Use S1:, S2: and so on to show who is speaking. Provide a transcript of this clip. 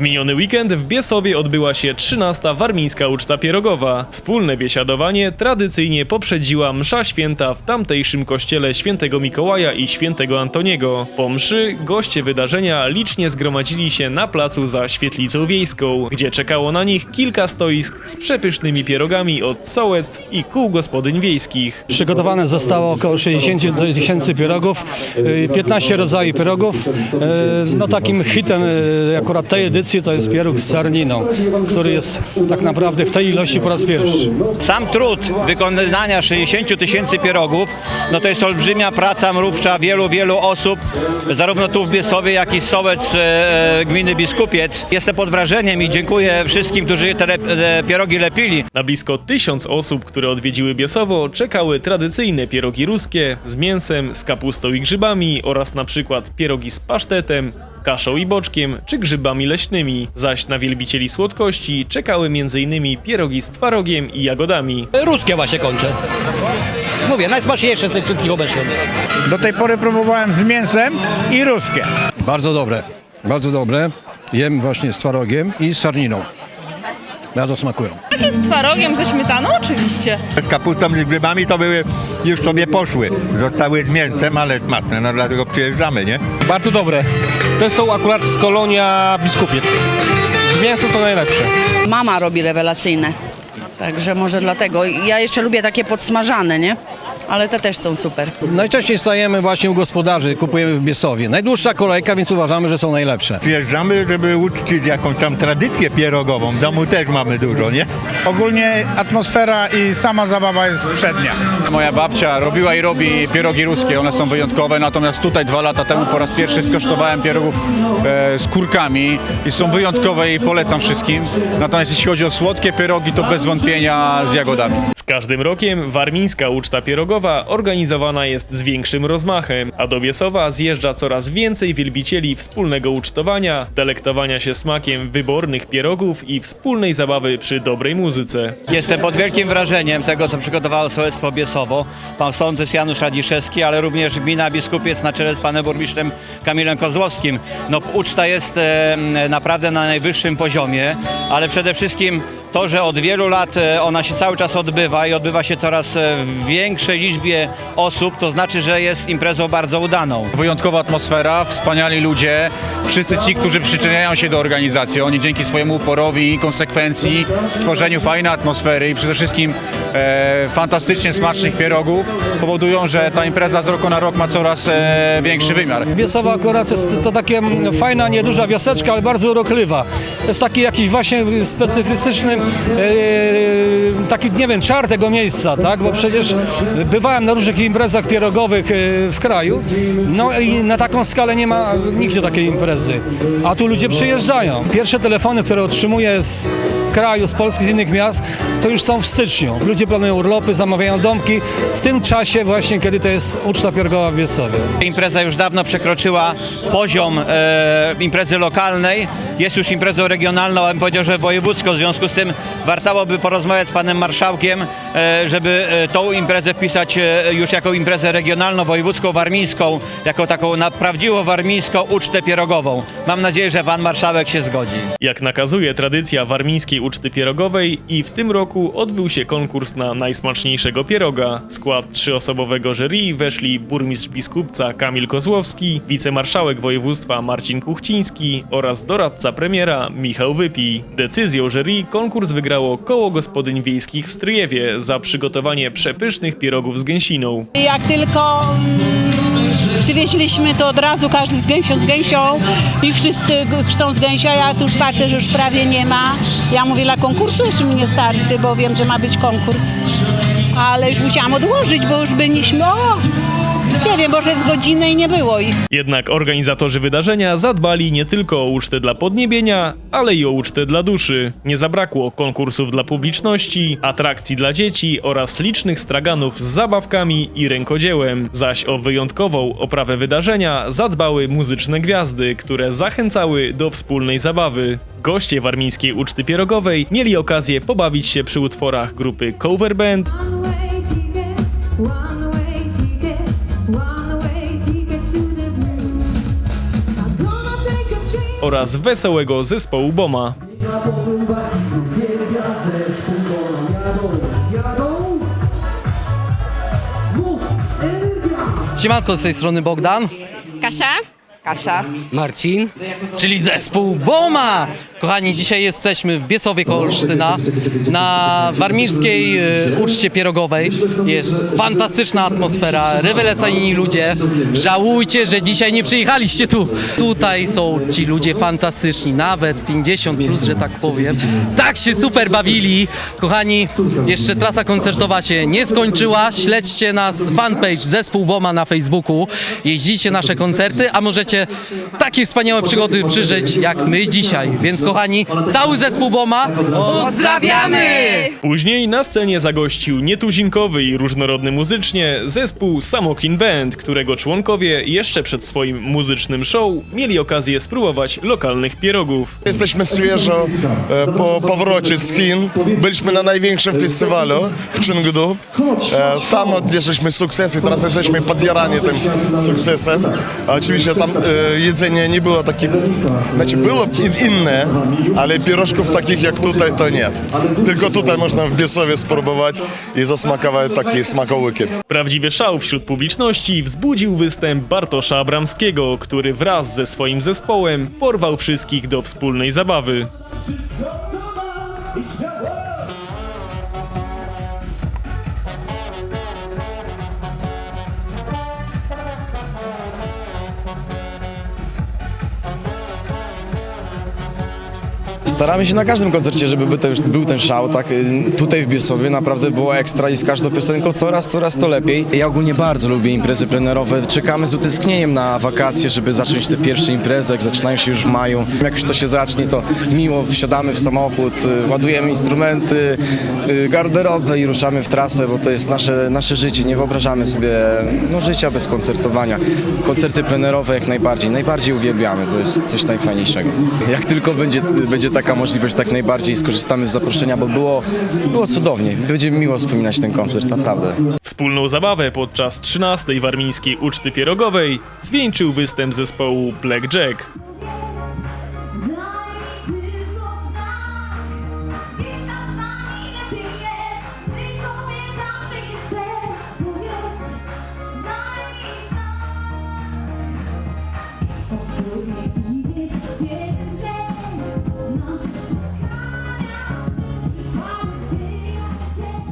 S1: W miniony weekend w Biesowie odbyła się 13. Warmińska Uczta Pierogowa. Wspólne biesiadowanie tradycyjnie poprzedziła msza święta w tamtejszym kościele świętego Mikołaja i świętego Antoniego. Po mszy goście wydarzenia licznie zgromadzili się na placu za świetlicą wiejską, gdzie czekało na nich kilka stoisk z przepysznymi pierogami od sołectw i kół gospodyń wiejskich.
S2: Przygotowane zostało około 60 tysięcy pierogów, y, 15 rodzajów pierogów. Y, No takim hitem y, akurat tej edycji to jest pieróg z sarniną, który jest tak naprawdę w tej ilości po raz pierwszy.
S3: Sam trud wykonania 60 tysięcy pierogów, no to jest olbrzymia praca mrówcza wielu, wielu osób, zarówno tu w Biesowie, jak i sołec e, gminy Biskupiec. Jestem pod wrażeniem i dziękuję wszystkim, którzy te rep- e, pierogi lepili.
S1: Na blisko tysiąc osób, które odwiedziły Biesowo, czekały tradycyjne pierogi ruskie z mięsem, z kapustą i grzybami oraz na przykład pierogi z pasztetem, kaszą i boczkiem czy grzybami leśnymi. Zaś na wielbicieli słodkości czekały m.in. pierogi z twarogiem i jagodami.
S4: Ruskie właśnie kończę. Mówię, najsmaczniejsze z tych wszystkich obeszłem.
S5: Do tej pory próbowałem z mięsem i ruskie.
S6: Bardzo dobre, bardzo dobre. Jem właśnie z twarogiem i z sarniną. Bardzo smakują.
S7: Takie z twarogiem, ze śmietaną oczywiście.
S8: Z kapustą, z grzybami to były, już sobie poszły. Zostały z mięsem, ale smaczne, no dlatego przyjeżdżamy, nie?
S9: Bardzo dobre. To są akurat z kolonia Biskupiec. Z mięsem są najlepsze.
S10: Mama robi rewelacyjne. Także może dlatego. Ja jeszcze lubię takie podsmażane, nie? Ale te też są super.
S6: Najczęściej stajemy właśnie u gospodarzy, kupujemy w Biesowie. Najdłuższa kolejka, więc uważamy, że są najlepsze.
S8: Przyjeżdżamy, żeby uczcić jakąś tam tradycję pierogową. W domu też mamy dużo, nie?
S5: Ogólnie atmosfera i sama zabawa jest przednia.
S11: Moja babcia robiła i robi pierogi ruskie, one są wyjątkowe, natomiast tutaj dwa lata temu po raz pierwszy skosztowałem pierogów e, z kurkami i są wyjątkowe i polecam wszystkim. Natomiast jeśli chodzi o słodkie pierogi, to bez wątpienia z jagodami.
S1: Z każdym rokiem warmińska uczta pierogowa organizowana jest z większym rozmachem, a do Biesowa zjeżdża coraz więcej wielbicieli wspólnego ucztowania, delektowania się smakiem wybornych pierogów i wspólnej zabawy przy dobrej muzyce.
S3: Jestem pod wielkim wrażeniem tego, co przygotowało sołectwo Biesowo. Pan sołtys Janusz Radziszewski, ale również gmina Biskupiec na czele z panem burmistrzem Kamilem Kozłowskim. No, uczta jest e, naprawdę na najwyższym poziomie, ale przede wszystkim to, że od wielu lat e, ona się cały czas odbywa i odbywa się coraz e, w większej liczbie osób, to znaczy, że jest imprezą bardzo udaną.
S11: Wyjątkowa atmosfera, wspaniali ludzie, wszyscy ci, którzy przyczyniają się do organizacji. Oni dzięki swojemu uporowi i konsekwencji, tworzeniu fajnej atmosfery i przede wszystkim e, fantastycznie smacznych pierogów powodują, że ta impreza z roku na rok ma coraz e, większy wymiar.
S2: Biesowa akurat jest to takie fajna, nieduża wioseczka, ale bardzo urokliwa. Jest taki jakiś właśnie specyfistyczny, taki, nie wiem, czar tego miejsca, tak? Bo przecież bywałem na różnych imprezach pierogowych e, w kraju, no i na taką skalę nie ma nigdzie takiej imprezy. A tu ludzie przyjeżdżają. Pierwsze telefony, które otrzymuję z kraju, z Polski, z innych miast, to już są w styczniu. Ludzie planują urlopy, zamawiają domki w tym czasie właśnie, kiedy to jest uczta pierogowa w Biesowie.
S3: Impreza już dawno przekroczyła poziom e, imprezy lokalnej. Jest już imprezą regionalną, a bym powiedział, że wojewódzką. W związku z tym wartałoby porozmawiać z panem marszałkiem, e, żeby e, tą imprezę wpisać e, już jako imprezę regionalną, wojewódzką, warmińską, jako taką na prawdziwą warmińską ucztę pierogową. Mam nadzieję, że pan marszałek się zgodzi.
S1: Jak nakazuje tradycja warmińskiej uczty pierogowej i w tym roku odbył się konkurs na najsmaczniejszego pieroga. W skład trzyosobowego jury weszli burmistrz biskupca Kamil Kozłowski, wicemarszałek województwa Marcin Kuchciński oraz doradca premiera Michał Wypi. Decyzją jury konkurs wygrało koło gospodyń wiejskich w Stryjewie za przygotowanie przepysznych pierogów z gęsiną.
S7: Jak tylko mm, przywieźliśmy, to od razu każdy z gęsią, z gęsią i wszyscy chcą z gęsia. Ja tu już patrzę, że już prawie nie ma. Ja mówię, dla konkursu jeszcze mi nie starczy, bo wiem, że ma być konkurs. Ale już musiałam odłożyć, bo już byliśmy, o, nie wiem, może z godziny i nie było ich.
S1: Jednak organizatorzy wydarzenia zadbali nie tylko o ucztę dla podniebienia, ale i o ucztę dla duszy. Nie zabrakło konkursów dla publiczności, atrakcji dla dzieci oraz licznych straganów z zabawkami i rękodziełem. Zaś o wyjątkową oprawę wydarzenia zadbały muzyczne gwiazdy, które zachęcały do wspólnej zabawy. Goście warmińskiej uczty pierogowej mieli okazję pobawić się przy utworach grupy Cover Band,
S12: One way one
S1: oraz wesołego zespołu Boma.
S13: Siemanko, z tej strony Bogdan.
S10: Kasia? Kasia.
S13: Marcin, czyli zespół Boma! Kochani, dzisiaj jesteśmy w Biesowie koło Olsztyna na warmińskiej y, uczcie pierogowej. Jest fantastyczna atmosfera, rewelacyjni ludzie. Żałujcie, że dzisiaj nie przyjechaliście tu. Tutaj są ci ludzie fantastyczni, nawet 50 plus, że tak powiem. Tak się super bawili. Kochani, jeszcze trasa koncertowa się nie skończyła. Śledźcie nas fanpage Zespół Boma na Facebooku. Jeździcie nasze koncerty, a możecie takie wspaniałe przygody przeżyć jak my dzisiaj. Więc kochani, cały zespół Boma pozdrawiamy!
S1: Później na scenie zagościł nietuzinkowy i różnorodny muzycznie zespół Samokin Band, którego członkowie jeszcze przed swoim muzycznym show mieli okazję spróbować lokalnych pierogów.
S5: Jesteśmy świeżo e, po powrocie z Chin. Byliśmy na największym festiwalu w Chengdu. E, Tam odnieśliśmy sukces i teraz jesteśmy podjarani tym sukcesem. A Oczywiście tam e, jedzenie nie było takie, znaczy było in- inne, ale pierożków takich jak tutaj to nie. Tylko tutaj można w Biesowie spróbować i zasmakować takie smakołyki.
S1: Prawdziwy szał wśród publiczności wzbudził występ Bartosza Abramskiego, który wraz ze swoim zespołem porwał wszystkich do wspólnej zabawy.
S14: Staramy się na każdym koncercie, żeby był ten, był ten szał, tak? Tutaj w Biesowie naprawdę było ekstra i z każdą piosenką coraz, coraz to lepiej. Ja ogólnie bardzo lubię imprezy plenerowe. Czekamy z utęsknieniem na wakacje, żeby zacząć te pierwsze imprezy, jak zaczynają się już w maju. Jak już to się zacznie, to miło wsiadamy w samochód, y, ładujemy instrumenty, y, garderobę i ruszamy w trasę, bo to jest nasze, nasze życie. Nie wyobrażamy sobie no, życia bez koncertowania. Koncerty plenerowe jak najbardziej. Najbardziej uwielbiamy, to jest coś najfajniejszego. Jak tylko będzie, będzie taka możliwość, tak najbardziej skorzystamy z zaproszenia, bo było, było cudownie. Będzie miło wspominać ten koncert, naprawdę.
S1: Wspólną zabawę podczas 13. warmińskiej uczty pierogowej zwieńczył występ zespołu Black Jack.